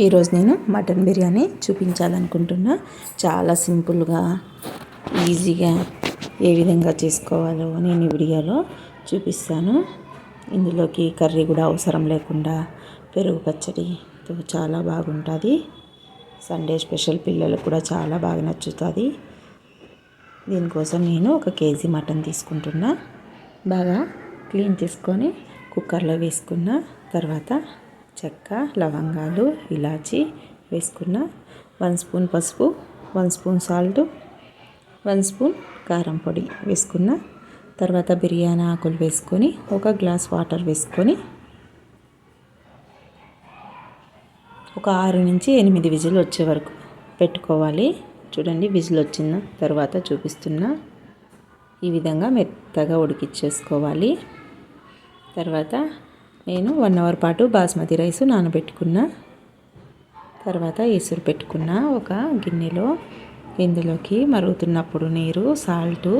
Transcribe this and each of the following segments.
ఈరోజు నేను మటన్ బిర్యానీ చూపించాలనుకుంటున్నా. చాలా సింపుల్గా ఈజీగా ఏ విధంగా చేసుకోవాలో నేను ఈ వీడియోలో చూపిస్తాను. ఇందులోకి కర్రీ కూడా అవసరం లేకుండా పెరుగు పచ్చడితో చాలా బాగుంటుంది. సండే స్పెషల్ పిల్లలకు కూడా చాలా బాగా నచ్చుతుంది. దీనికోసం నేను ఒక కేజీ మటన్ తీసుకుంటున్నా. బాగా క్లీన్ చేసుకొని కుక్కర్లో వేసుకున్న తర్వాత చెక్క లవంగాలు ఇలాచి వేసుకున్న వన్ స్పూన్ పసుపు one spoon salt one spoon కారం పొడి వేసుకున్న తర్వాత బిర్యానీ ఆకులు వేసుకొని ఒక గ్లాస్ వాటర్ వేసుకొని ఒక ఆరు నుంచి ఎనిమిది విజిల్ వచ్చే వరకు పెట్టుకోవాలి. చూడండి విజిల్ వచ్చిన తర్వాత చూపిస్తున్నా ఈ విధంగా మెత్తగా ఉడికిచ్చేసుకోవాలి. తర్వాత నేను వన్ అవర్ పాటు బాస్మతి రైస్ నానబెట్టుకున్న తర్వాత ఎసురు పెట్టుకున్న ఒక గిన్నెలో ఇందులోకి మరుగుతున్నప్పుడు నీరు సాల్టు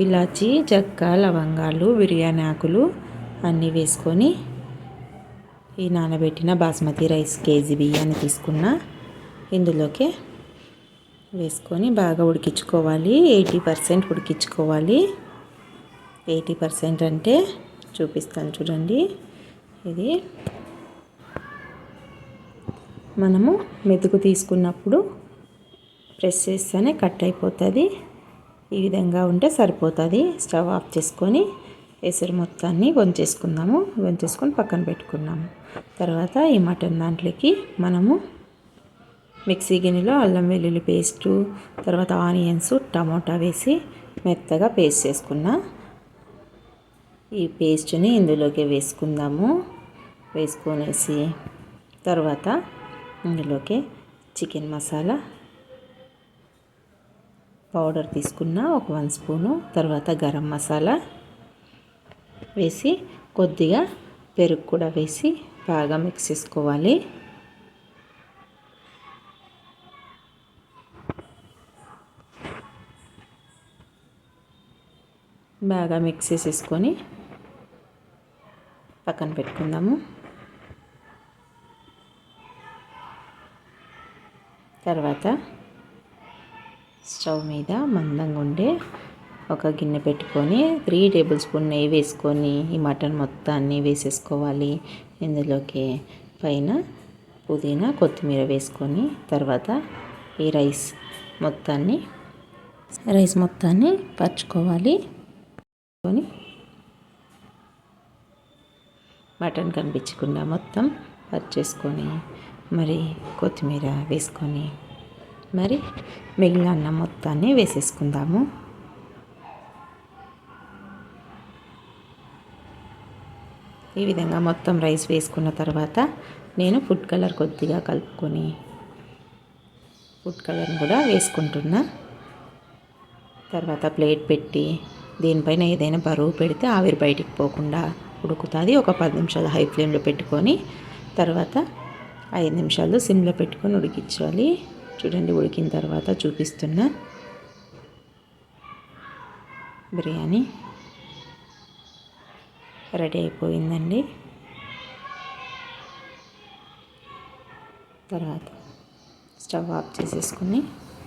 ఇలాచి చెక్క లవంగాలు బిర్యానీ ఆకులు అన్నీ వేసుకొని ఈ నానబెట్టిన బాస్మతి రైస్ కేజీ బియ్యాన్ని తీసుకున్న. ఇందులోకి వేసుకొని బాగా ఉడికించుకోవాలి. ఎయిటీ పర్సెంట్ ఉడికించుకోవాలి. ఎయిటీ పర్సెంట్ అంటే చూపిస్తాను చూడండి. ఇది. మనము మెతుకు తీసుకున్నప్పుడు ప్రెస్ చేస్తేనే కట్ అయిపోతుంది. ఈ విధంగా ఉంటే సరిపోతుంది. స్టవ్ ఆఫ్ చేసుకొని ఎసరు మొత్తాన్ని వంచేసుకుందాము. వంచేసుకొని పక్కన పెట్టుకున్నాము. తర్వాత ఈ మటన్ దాంట్లోకి మనము మిక్సీ గిన్నెలో అల్లం వెల్లుల్లి పేస్టు తర్వాత ఆనియన్స్ టమోటా వేసి మెత్తగా పేస్ట్ చేసుకున్న. ఈ పేస్ట్ని ఇందులోకి వేసుకుందాము. వేసుకొనేసి తర్వాత ఇందులోకి చికెన్ మసాలా పౌడర్ తీసుకున్న ఒక వన్ స్పూను తర్వాత గరం మసాలా వేసి కొద్దిగా పెరుగు కూడా వేసి బాగా మిక్స్ చేసుకోవాలి. బాగా మిక్స్ చేసేసుకొని పక్కన పెట్టుకుందాము. తర్వాత స్టవ్ మీద మందంగా ఉండే ఒక గిన్నె పెట్టుకొని త్రీ టేబుల్ స్పూన్ నెయ్యి వేసుకొని ఈ మటన్ మొత్తాన్ని వేసేసుకోవాలి. ఇందులోకి పైన పుదీనా కొత్తిమీర వేసుకొని తర్వాత ఈ రైస్ మొత్తాన్ని రైస్ మొత్తాన్ని పరుచుకోవాలి. మటన్ కనిపించకుండా మొత్తం పర్చేసుకొని మరి కొత్తిమీర వేసుకొని మరి మిగిలిన అన్నం మొత్తాన్ని వేసేసుకుందాము. ఈ విధంగా మొత్తం రైస్ వేసుకున్న తర్వాత నేను ఫుడ్ కలర్ కొద్దిగా కలుపుకొని ఫుడ్ కలర్ని కూడా వేసుకుంటున్నా. తర్వాత ప్లేట్ పెట్టి దీనిపైన ఏదైనా బరువు పెడితే ఆవిరి బయటికి పోకుండా ఉడుకుతుంది. ఒక పది నిమిషాలు హై ఫ్లేమ్లో పెట్టుకొని తర్వాత ఐదు నిమిషాలు సిమ్లో పెట్టుకొని ఉడికించాలి. చూడండి ఉడికిన తర్వాత చూపిస్తున్నా బిర్యానీ రెడీ అయిపోయిందండి. తర్వాత స్టవ్ ఆఫ్ చేసేసుకుని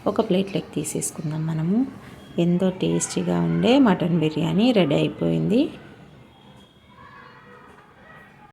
ఒక ప్లేట్లోకి తీసేసుకుందాం మనము. ఎంతో టేస్టీగా ఉండే మటన్ బిర్యానీ రెడీ అయిపోయింది.